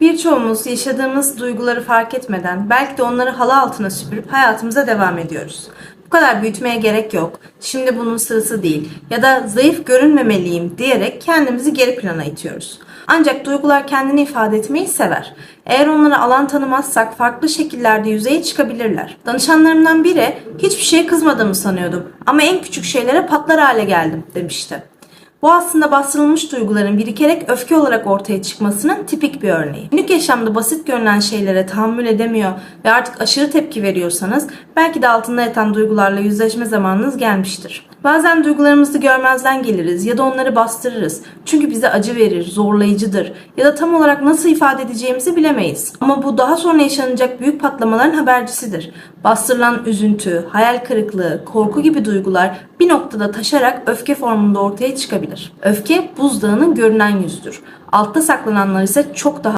Birçoğumuz yaşadığımız duyguları fark etmeden belki de onları halı altına süpürüp hayatımıza devam ediyoruz. Bu kadar büyütmeye gerek yok. Şimdi bunun sırası değil. Ya da zayıf görünmemeliyim diyerek kendimizi geri plana itiyoruz. Ancak duygular kendini ifade etmeyi sever. Eğer onlara alan tanımazsak farklı şekillerde yüzeye çıkabilirler. Danışanlarımdan biri hiçbir şeye kızmadığımı sanıyordum ama en küçük şeylere patlar hale geldim demişti. Bu aslında bastırılmış duyguların birikerek öfke olarak ortaya çıkmasının tipik bir örneği. Günlük yaşamda basit görünen şeylere tahammül edemiyor ve artık aşırı tepki veriyorsanız belki de altında yatan duygularla yüzleşme zamanınız gelmiştir. Bazen duygularımızı görmezden geliriz ya da onları bastırırız. Çünkü bize acı verir, zorlayıcıdır ya da tam olarak nasıl ifade edeceğimizi bilemeyiz. Ama bu daha sonra yaşanacak büyük patlamaların habercisidir. Bastırılan üzüntü, hayal kırıklığı, korku gibi duygular bir noktada taşarak öfke formunda ortaya çıkabilir. Öfke buzdağının görünen yüzüdür. Altta saklananlar ise çok daha